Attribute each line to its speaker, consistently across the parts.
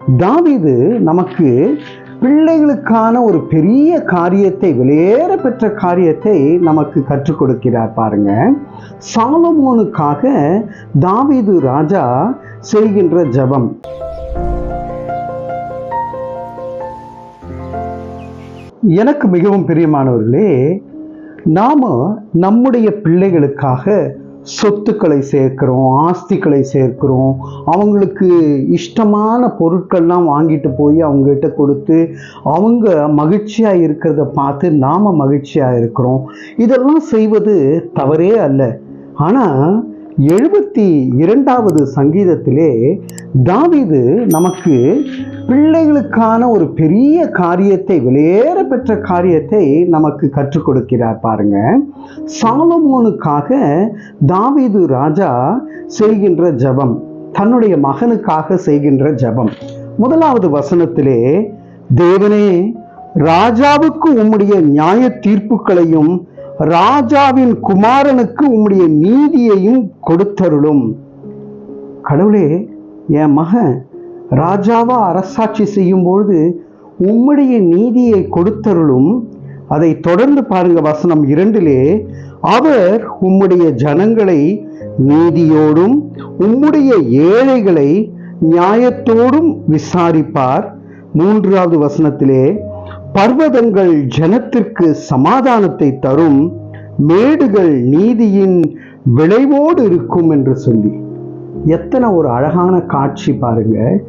Speaker 1: தாவிது நமக்கு பிள்ளைகளுக்கான ஒரு பெரிய காரியத்தை வெளியேற பெற்ற காரியத்தை நமக்கு கற்றுக் கொடுக்கிறார் பாருங்க. சாலமோனுக்காக தாவிது ராஜா செய்கின்ற ஜபம். எனக்கு மிகவும் பிரியமானவர்களே நாம நம்முடைய பிள்ளைகளுக்காக சொத்துக்களை சேர்க்கிறோம் ஆஸ்திகளை சேர்க்கிறோம். அவங்களுக்கு இஷ்டமான பொருட்கள்லாம் வாங்கிட்டு போய் அவங்ககிட்ட கொடுத்து அவங்க மகிழ்ச்சியாக இருக்கிறத பார்த்து நாம் மகிழ்ச்சியாக இருக்கிறோம். இதெல்லாம் செய்வது தவறே அல்ல. ஆனால் எழுபத்தி இரண்டாவது சங்கீதத்திலே தாவிது நமக்கு பிள்ளைகளுக்கான ஒரு பெரிய காரியத்தை வெளியேற பெற்ற காரியத்தை நமக்கு கற்றுக் கொடுக்கிறார் பாருங்க. சாலமோனுக்காக தாவீது ராஜா செய்கின்ற ஜெபம் தன்னுடைய மகனுக்காக செய்கின்ற ஜெபம். முதலாவது வசனத்திலே தேவனே ராஜாவுக்கு உம்முடைய நியாய தீர்ப்புகளையும் ராஜாவின் குமாரனுக்கு உம்முடைய நீதியையும் கொடுத்தருளும். கடவுளே என் மகன் ராஜாவா அரசாட்சி செய்யும் பொழுது உம்முடைய நீதியை கொடுத்தருளும். அதை தொடர்ந்து பாருங்க வசனம் இரண்டிலே அவர் உம்முடைய ஜனங்களை நீதியோடும் உம்முடைய ஏழைகளை நியாயத்தோடும் விசாரிப்பார். மூன்றாவது வசனத்திலே பர்வதங்கள் ஜனத்திற்கு சமாதானத்தை தரும் மேடுகள் நீதியின் விளைவோடு இருக்கும் என்று சொல்லி. எத்தனை ஒரு அழகான காட்சி பாருங்க.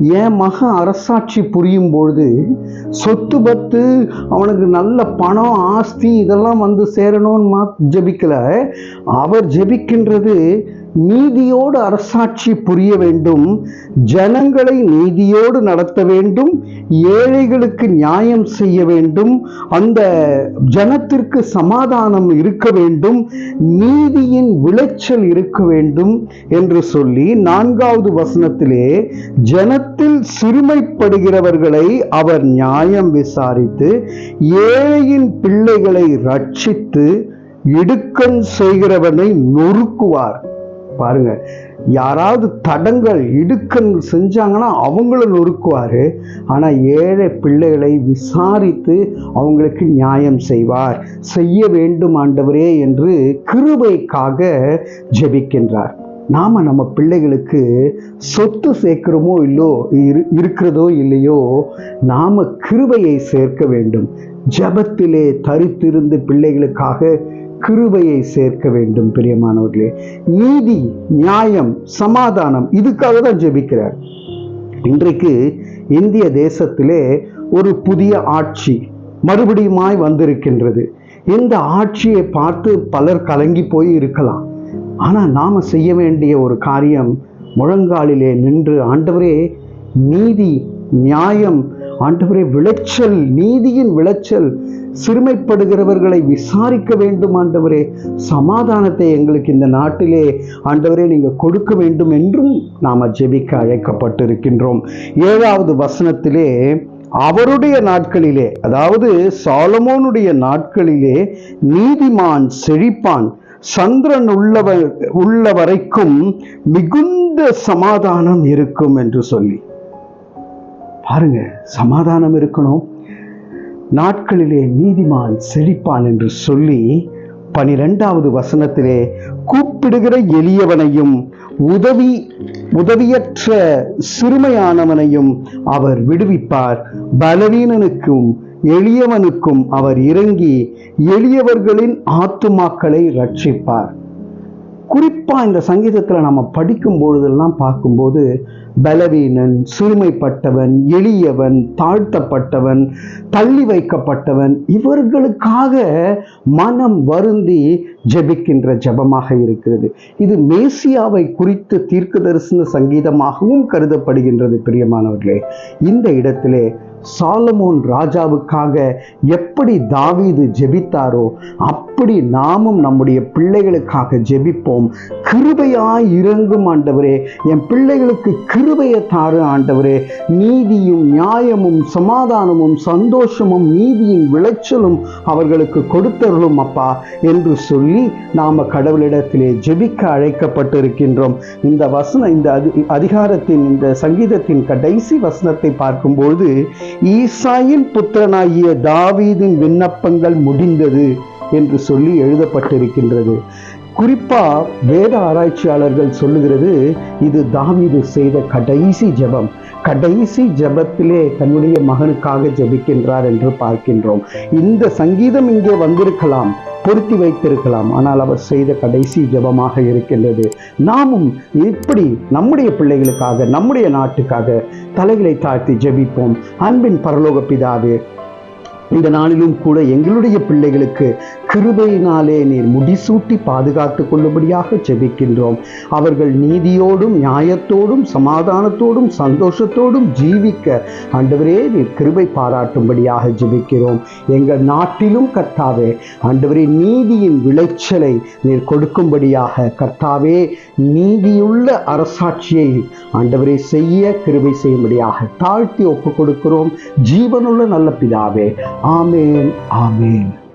Speaker 1: என் மகன் அரசாட்சி புரியும் பொழுது சொத்து பத்து அவனுக்கு நல்ல பணம் ஆஸ்தி இதெல்லாம் வந்து சேரணும்னு மா ஜெபிக்கல. அவர் ஜெபிக்கின்றது நீதியோடு அரசாட்சி புரிய வேண்டும் ஜனங்களை நீதியோடு நடத்த வேண்டும் ஏழைகளுக்கு நியாயம் செய்ய வேண்டும் அந்த ஜனத்திற்கு சமாதானம் இருக்க வேண்டும் நீதியின் விளைச்சல் இருக்க வேண்டும் என்று சொல்லி நான்காவது வசனத்திலே ஜனத்தில் சிறுமைப்படுகிறவர்களை அவர் நியாயம் விசாரித்து ஏழையின் பிள்ளைகளை ரட்சித்து இடுக்கண் செய்கிறவனை நொறுக்குவார். பாருங்க. யாராவது தடங்கள் இடுக்கன் செஞ்சாங்கன்னா அவங்கள நொறுக்குவார். ஆனால் ஏழை பிள்ளைகளை விசாரித்து அவங்களுக்கு நியாயம் செய்வார். செய்ய வேண்டும் ஆண்டவரே என்று கிருபைக்காக ஜெபிக்கின்றார். நாம் நம்ம பிள்ளைகளுக்கு சொத்து சேர்க்கிறோமோ இல்லோ இரு இருக்கிறதோ இல்லையோ நாம் கிருபையை சேர்க்க வேண்டும். ஜபத்திலே தரித்திருந்து பிள்ளைகளுக்காக கிருபையை சேர்க்க வேண்டும் பிரியமானவர்களே. நீதி நியாயம் சமாதானம் இதுக்காக தான் ஜெபிக்கிறார். இன்றைக்கு இந்திய தேசத்திலே ஒரு புதிய ஆட்சி மறுபடியுமாய் வந்திருக்கின்றது. இந்த ஆட்சியை பார்த்து பலர் கலங்கி போய் இருக்கலாம். ஆனால் நாம் செய்ய வேண்டிய ஒரு காரியம் முழங்காலிலே நின்று ஆண்டவரே நீதி நியாயம் ஆண்டவரே விளைச்சல் நீதியின் விளைச்சல் சிறுமைப்படுகிறவர்களை விசாரிக்க வேண்டும் ஆண்டவரே. சமாதானத்தை எங்களுக்கு இந்த நாட்டிலே ஆண்டவரே நீங்கள் கொடுக்க வேண்டும் என்றும் நாம் ஜெபிக்க அழைக்கப்பட்டிருக்கின்றோம். ஏழாவது வசனத்திலே அவருடைய நாட்களிலே அதாவது சாலமோனுடைய நாட்களிலே நீதிமான் செழிப்பான். சந்திரன் உள்ளவர் உள்ள வரைக்கும் மிகுந்த சமாதானம் இருக்கும் என்று சொல்லி. பாருங்க சமாதானம் இருக்கணும். நாட்களிலே நீதிமான் செழிப்பான் என்று சொல்லி பனிரெண்டாவது வசனத்திலே கூப்பிடுகிற எளியவனையும் உதவி உதவியற்ற சிறுமையானவனையும் அவர் விடுவிப்பார். பலவீனனுக்கும் எளியவனுக்கும் அவர் இறங்கி எளியவர்களின் ஆத்துமாக்களை ரட்சிப்பார் குறிப்பாக இந்த சங்கீதத்தில் நம்ம படிக்கும் பொழுதெல்லாம் பார்க்கும்போது பலவீனன் சிறுமைப்பட்டவன் எளியவன் தாழ்த்தப்பட்டவன் தள்ளி வைக்கப்பட்டவன் இவர்களுக்காக மனம் வருந்தி ஜெபிக்கின்ற ஜெபமாக இருக்கிறது. இது மேசியாவை குறித்து தீர்க்க தரிசன சங்கீதமாகவும் கருதப்படுகின்றது பிரியமானவர்களே. இந்த இடத்திலே சாலமோன் ராஜாவுக்காக எப்படி தாவீது ஜெபித்தாரோ அப்படி நாமும் நம்முடைய பிள்ளைகளுக்காக ஜெபிப்போம். கிருபையாய் இறங்கும் ஆண்டவரே என் பிள்ளைகளுக்கு கிருபையை தாரு ஆண்டவரே. நீதியும் நியாயமும் சமாதானமும் சந்தோஷமும் நீதியின் விளைச்சலும் அவர்களுக்கு கொடுத்தருளும் அப்பா என்று சொல்லி நாம கடவுளிடத்திலே ஜெபிக்க அழைக்கப்பட்டிருக்கின்றோம். இந்த வசனம் இந்த அதி அதிகாரத்தின் இந்த சங்கீதத்தின் கடைசி வசனத்தை பார்க்கும்போது ஈசாயின் புத்திரனாகிய தாவீதின் விண்ணப்பங்கள் முடிந்தது என்று சொல்லி எழுதப்பட்டிருக்கின்றது. குறிப்பா வேத ஆராய்ச்சியாளர்கள் சொல்லுகிறது இது தாவீது செய்த கடைசி ஜெபம். கடைசி ஜெபத்திலே தன்னுடைய மகனுக்காக ஜெபிக்கின்றார் என்று பார்க்கின்றோம். இந்த சங்கீதம் இங்கே வந்திருக்கலாம். பொருத்தி வைத்திருக்கலாம். ஆனால் அவர் செய்த கடைசி ஜெபமாக இருக்கின்றது. நாமும் இப்படி நம்முடைய பிள்ளைகளுக்காக நம்முடைய நாட்டுக்காக தலைகளை தாழ்த்தி ஜெபிப்போம். அன்பின் பரலோக பிதாவே இந்த நாளிலும் கூட எங்களுடைய பிள்ளைகளுக்கு கிருபையினாலே நீர் முடிசூட்டி பாதுகாத்து கொள்ளும்படியாக ஜெபிக்கின்றோம். அவர்கள் நீதியோடும் நியாயத்தோடும் சமாதானத்தோடும் சந்தோஷத்தோடும் ஜீவிக்க ஆண்டவரே நீர் கிருபை பாராட்டும்படியாக ஜெபிக்கிறோம். எங்கள் நாட்டிலும் கர்த்தாவே ஆண்டவரே நீதியின் விளைச்சலை நீர் கொடுக்கும்படியாக கர்த்தாவே நீதியுள்ள அரசாட்சியை ஆண்டவரே செய்ய கிருபை செய்யும்படியாக தாழ்த்தி ஒப்பு கொடுக்கிறோம். ஜீவனுள்ள நல்ல பிதாவே Amen, Amen.